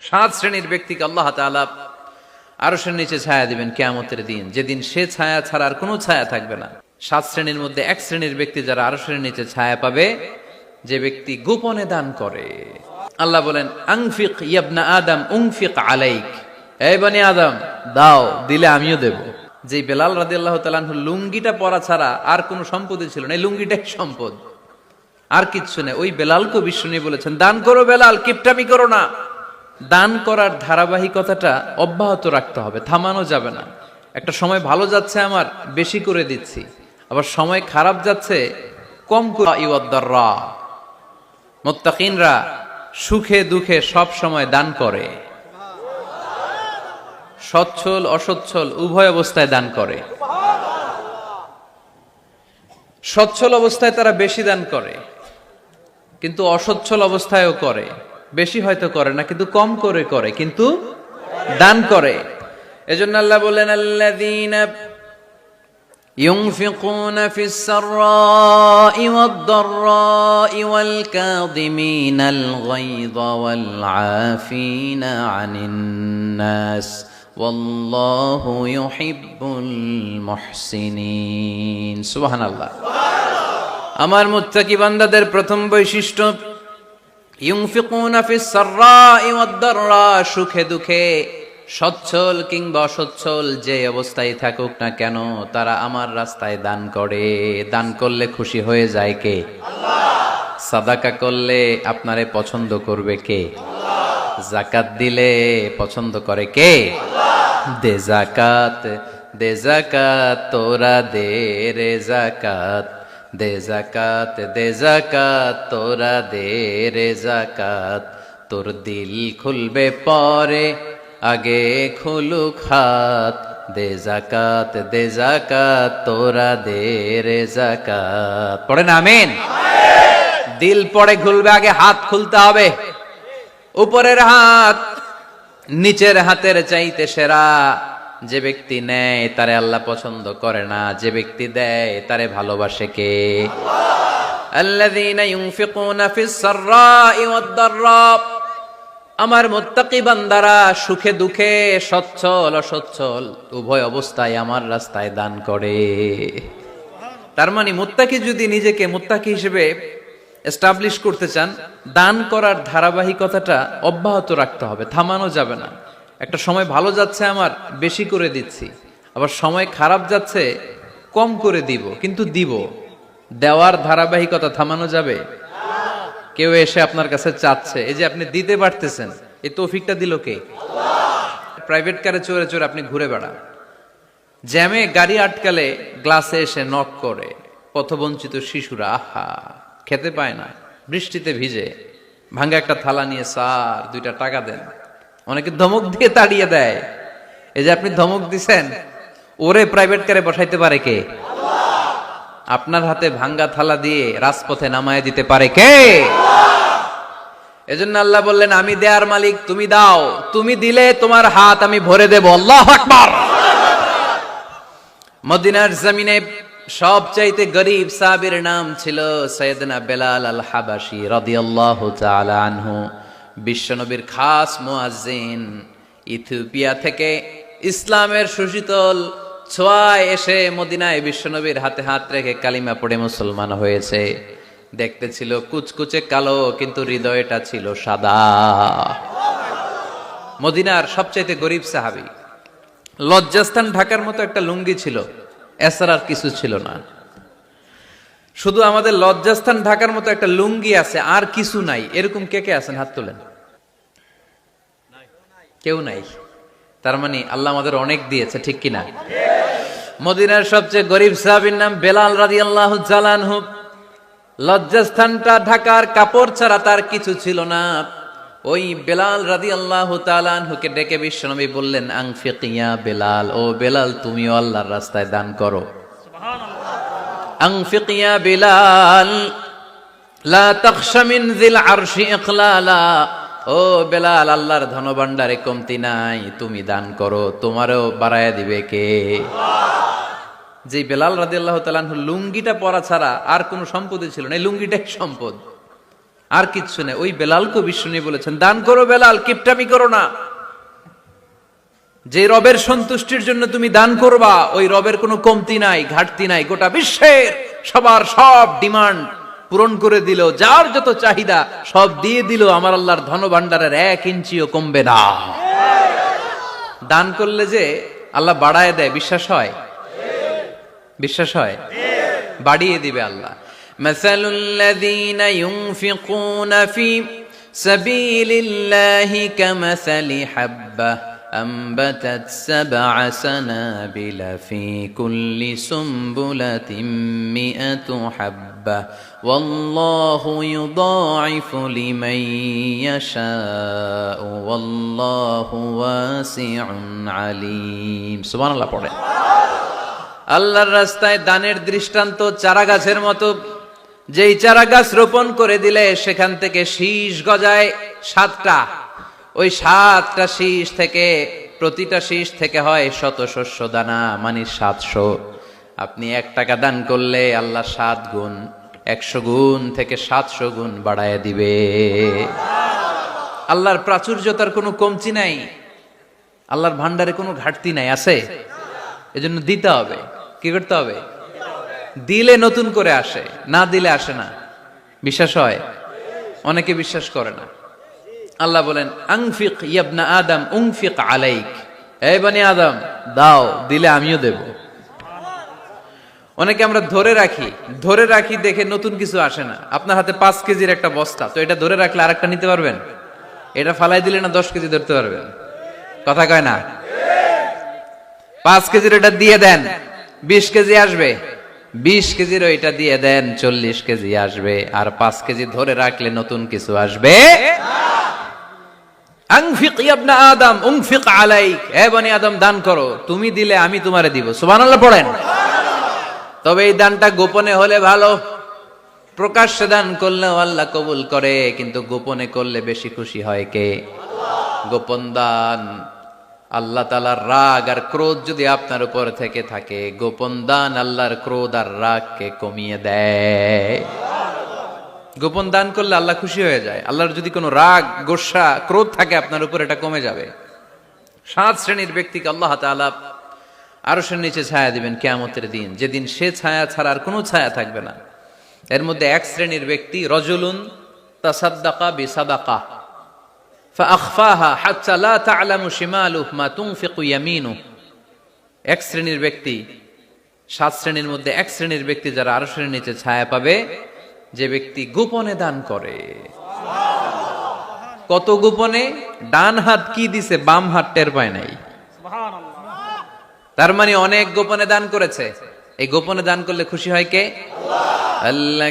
সাত শ্রেণির ব্যক্তিকে আল্লাহ তাআলা আরশের নিচে ছায়া দিবেন কেয়ামতের দিন। যেদিন সে ছায়া ছাড়া আর কোনো ছায়া থাকবে না। সাত শ্রেণির মধ্যে এক শ্রেণির ব্যক্তি যারা আরশের নিচে ছায়া পাবে, যে ব্যক্তি গোপনে দান করে। আল্লাহ বলেন, আংফিক ইয়াবনা আদম, উংফিক আলাইক। এই বনি আদম, দাও, দিলে আমিও দেব। যে বেলাল রাদিয়াল্লাহু তাআলা লুঙ্গিটা পরা ছাড়া আর কোনো সম্পত্তি ছিল না। এই লুঙ্গিটাই সম্পদ। আর কিচ্ছু নেই। ওই বেলালকে নিয়ে বলেছেন, দান করো বেলাল, কিপটামি করো না। দান করার ধারাবাহিকতাটা অব্যাহত রাখতে হবে, থামানো যাবে না। একটা সময় ভালো যাচ্ছে আমার, বেশি করে দিচ্ছি। আবার সময় খারাপ যাচ্ছে, কম মোত্তাকিনরা সুখে দুঃখে সব সময় দান করে। সচ্ছল, অসচ্ছল, উভয় অবস্থায় দান করে। সচ্ছল অবস্থায় তারা বেশি দান করে। কিন্তু অসচ্ছল অবস্থায়ও করে বেশি হয়তো করে না কিন্তু কম করে করে কিন্তু দান করে এজন্য আল্লাহ বলেন আল্লাযীনা ينفقون في السراء والضراء والكاظمين الغيظ والعافين عن الناس والله يحب المحسنين سبحان الله আমার মুত্তাকি বান্দাদের প্রথম বৈশিষ্ট্য সুখে দুঃখে, সচ্ছল কিংবা অসচ্ছল যে অবস্থায় থাকুক না কেন, তারা আমার রাস্তায় দান করে। দান করলে খুশি হয়ে যায় কে? সাদাকা করলে আপনারে পছন্দ করবে কে? জাকাত দিলে পছন্দ করে কে? দে জাকাত দে জাকাত, তোরা দে রে জাকাত। দে জাকাত দে জাকাত তোরা দে রে জাকাত তোর দিল খুলবে পরে, আগে খুলুক হাত। দে জাকাত দে জাকাত তোরা দে রে জাকাত পড়ে না, আমিন? দিল পড়ে খুলবে আগে হাত খুলতে হবে। উপরের হাত, নিচের হাতের চাইতে সেরা। যে ব্যক্তি নেয়, তারে আল্লাহ পছন্দ করে না। যে ব্যক্তি দেয়, তারে ভালোবাসে কে? আমার মুত্তাকি বান্দারা সুখে দুঃখে সচ্ছল অসচ্ছল উভয় অবস্থায় আমার রাস্তায় দান করে। তার মানে মুত্তাকি যদি নিজেকে মুত্তাকি হিসেবে এস্টাবলিশ করতে চান, দান করার ধারাবাহিকতাটা অব্যাহত রাখতে হবে, থামানো যাবে না। একটা সময় ভালো যাচ্ছে আমার, বেশি করে দিচ্ছি। আবার সময় খারাপ যাচ্ছে, কম করে দিব, কিন্তু দিব। দেওয়ার ধারাবাহিকতা থামানো যাবে? কেউ এসে আপনার কাছে চাচ্ছে, এই যে আপনি দিতে পারতেছেন, এই তৌফিকটা দিল কে? প্রাইভেট কারে চড়ে চড়ে আপনি ঘুরে বেড়ান। জ্যামে গাড়ি আটকালে গ্লাসে এসে নক করে, পথবঞ্চিত শিশুরা, আহা, খেতে পায় না, বৃষ্টিতে ভিজে। ভাঙ্গা একটা থালা নিয়ে, স্যার, দুইটা টাকা দেন। অনেকে ধমক দিয়ে তাড়িয়ে দেয়। এই যে আপনি ধমক দিছেন, ওরে প্রাইভেট কারে বসাইতে পারে কে? আপনার হাতে ভাঙ্গা থালা দিয়ে রাজপথে নামায় দিতে পারে কে? এজন্য আল্লাহ বললেন, আমি দেয়ার মালিক, তুমি দাও। তুমি দিলে তোমার হাত আমি ভরে দেব। আল্লাহ আকবার! মদিনার জমিনে সবচাইতে গরিব সাহাবীর নাম ছিল সৈয়দনা বেলাল আল হাবাসি রাদিয়াল্লাহু তাআলা আনহু। বিশ্বনবীর খাস মোয়াজিন ইথিওপিয়া থেকে ইসলামের সুশীতল ছোঁয়ায় এসে মদিনায় বিশ্বনবীর হাতে হাত রেখে কালিমা পড়ে মুসলমান হয়েছে। দেখতে ছিল কুচকুচে কালো, কিন্তু হৃদয়টা ছিল সাদা। মদিনার সবচাইতে গরিব সাহাবী। লজ্জাস্থান ঢাকার মতো একটা লুঙ্গি ছিল, এছাড়া আর কিছু ছিল না। শুধু আমাদের লজ্জাস্থান ঢাকার মতো একটা লুঙ্গি আছে, আর কিছু নাই। এরকম কে কে আছেন? হাত তোলেন। কেউ নাই। তার মানে আল্লাহ আমাদের অনেক দিয়েছে, ঠিক কিনা? মদিনার সবচেয়ে গরিব সাহাবীর নাম বেলাল রাদি আল্লাহ জালানহু লজ্জাস্থানটা ঢাকার কাপড় ছাড়া তার কিছু ছিল না। ওই বেলাল রাদি আল্লাহ তালানহুকে ডেকে বিশ্বনবী বললেন আং আংফিকিয়া বেলাল, ও বেলাল, তুমিও আল্লাহর রাস্তায় দান করো। আংফিকিয়া বেলাল লা তাখশা মিন যিল আরশি ইখলালা ও বেলাল, আল্লাহর ধনভাণ্ডারে কমতি নাই, তুমি দান করো, তোমারও বাড়ায়া দিবে কে? যে বেলাল তাআলা আনহু লুঙ্গিটা পরা ছাড়া আর কোনো সম্পত্তি ছিল না, এই লুঙ্গিটাই সম্পদ। আর কিচ্ছু নেই, ওই বেলালকে নিয়ে বলেছেন, দান করো বেলাল, কিপটামি করো না। যে রবের সন্তুষ্টির জন্য তুমি দান করবা, ওই রবের কোনো কমতি নাই, ঘাটতি নাই, গোটা বিশ্বের সবার সব ডিমান্ড পূরণ করে দিল। যার যত চাহিদা, সব দিয়ে দিল। আমার আল্লাহর ধন ভান্ডারের এক ইঞ্চিও কমবে না। দান করলে যে আল্লাহ বাড়ায় দেয়, বিশ্বাস হয়? বিশ্বাস হয়? বাড়িয়ে দিবে আল্লাহ। মাসালুল্লাযীনা ইউনফিকুনা ফি সাবিলিল্লাহি কামাসালি أنبتت سبع سنابل في كل سنبلة مئة حبة والله يضاعف لمن يشاء والله واسع عليم سبحان الله পড়ে আল্লাহর রাস্তায় দানের দৃষ্টান্ত চারা গাছের মতো যেই চারা গাছ রোপণ করে দিলে সেখান থেকে শীষ গজায় সাতটা ওই সাতটা শীষ থেকে, প্রতিটা শীষ থেকে হয় শত শস্য দানা মানে সাতশো। আপনি এক টাকা দান করলে আল্লাহ সাত গুণ, একশো গুণ থেকে সাতশো গুণ বাড়ায় দিবে। আল্লাহর প্রাচুর্যতার কোনো কমতি নাই, আল্লাহর ভান্ডারে কোনো ঘাটতি নাই, আছে? এজন্য দিতে হবে। কি করতে হবে? দিলে নতুন করে আসে, না দিলে আসে না। বিশ্বাস হয়? অনেকে বিশ্বাস করে না। আল্লাহ বলেন, আংফিক ইয়াবনা আদম, উংফিক আলাইক। এই বানি আদম, দাও, দিলে আমিও দেব। অনেকে আমরা ধরে রাখি ধরে রাখি দেখে নতুন কিছু আসে না। আপনার হাতে পাঁচ কেজির একটা বস্তা, তো এটা ধরে রাখলে আরেকটা নিতে পারবেন? এটা ফালাই দিলে না দশ কেজি ধরতে পারবেন? কথা কয় না? পাঁচ কেজির এটা দিয়ে দেন, বিশ কেজি আসবে। বিশ কেজির ওইটা দিয়ে দেন, চল্লিশ কেজি আসবে। আর পাঁচ কেজি ধরে রাখলে নতুন কিছু আসবে? আংফিক ইয়াবনা আদম, উংফিক আলাইক। হে বনি আদম, দান করো। তুমি দিলে আমি তোমারে দিব। সুবহানাল্লাহ, পড়েন। তবে এই দানটা গোপনে হলে ভালো। প্রকাশ্যে দান করলেও আল্লাহ কবুল করে, কিন্তু গোপনে করলে বেশি খুশি হয় কে? গোপন দান। আল্লাহ তালার রাগ আর ক্রোধ যদি আপনার উপর থেকে থাকে, গোপন দান আল্লাহর ক্রোধ আর রাগকে কমিয়ে দেয়। গোপন দান করলে আল্লাহ খুশি হয়ে যায় আল্লাহর যদি কোনো রাগ গোসা ক্রোধ থাকে আপনার উপর এটা কমে যাবে সাত শ্রেণীর ব্যক্তিকে আল্লাহ তাআলা আরো সে নিচে ছায়া দিবেন কেয়ামতের দিন যেদিন সে ছায়া ছাড়া আর কোনো ছায়া থাকবে না এর মধ্যে এক শ্রেণীর ব্যক্তি রজুলুন তাসাদ্দাকা বিসাদাকা فأخفاها حتى لا تعلم شماله ما تنفق يمينه এক শ্রেণীর ব্যক্তি সাত শ্রেণীর মধ্যে এক শ্রেণীর ব্যক্তি যারা আরো শ্রেণীর নিচে ছায়া পাবে যে ব্যক্তি গোপনে দান করে। কত গোপনে? ডান হাত কি দিছে, বাম হাত টের পায় নাই। তার মানে অনেক গোপনে দান করেছে। এই গোপনে দান করলে খুশি হয় কে? আল্লাহ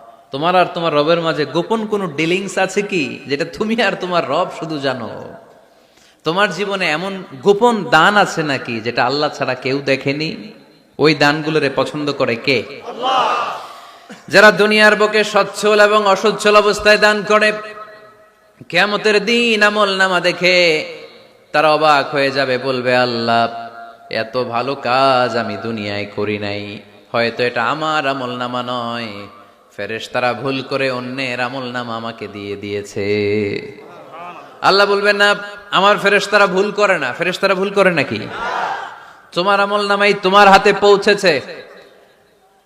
তোমার আর তোমার রবের মাঝে গোপন কোনো ডিলিংস আছে কি? যেটা তুমি আর তোমার রব শুধু জানো। তোমার জীবনে এমন গোপন দান আছে নাকি যেটা আল্লাহ ছাড়া কেউ দেখেনি? ওই দানগুলোরে পছন্দ করে কে? যারা দুনিয়ার বুকে সচ্ছল এবং অসচ্ছল অবস্থায় দান করে, কেয়ামতের দিন আমল নামা দেখে তারা অবাক হয়ে যাবে, বলবে, আল্লাহ, এত ভালো কাজ আমি দুনিয়ায় করি নাই। হয়তো এটা আমার আমল নামা নয়। ফেরেশ তারা ভুল করে অন্যের আমল নাম আমাকে দিয়ে দিয়েছে। আল্লাহ বলবেন, না, আমার ফেরেশ তারা ভুল করে না। ফেরেশ তারা ভুল করে নাকি? তোমার আমল নামাই তোমার হাতে পৌঁছেছে।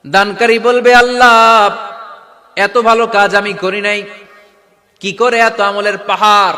দানকারী বলবে, আল্লাহ, এত ভালো কাজ আমি করি নাই। কি করে এত আমলের পাহাড়?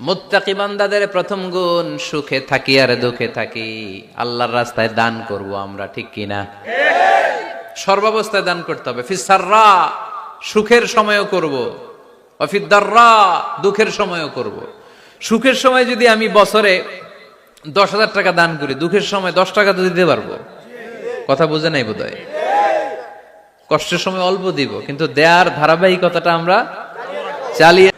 মুত্তাকি বান্দাদের প্রথম গুণ, সুখে থাকি আর দুঃখে থাকি। আল্লাহর রাস্তায় দান করব আমরা, ঠিক কিনা সর্বাবস্থায় দান করতে হবে। ফিসাররা সুখের সময়ও করব। অফিদ্দাররা দুঃখের সময়ও করব। সুখের সময় যদি আমি বছরে দশ হাজার টাকা দান করি, দুঃখের সময় দশ টাকা তো দিতে পারব। কথা বুঝে নাই বোধ কষ্টের সময় অল্প দিব, কিন্তু দেয়ার ধারাবাহিকতাটা আমরা চালিয়ে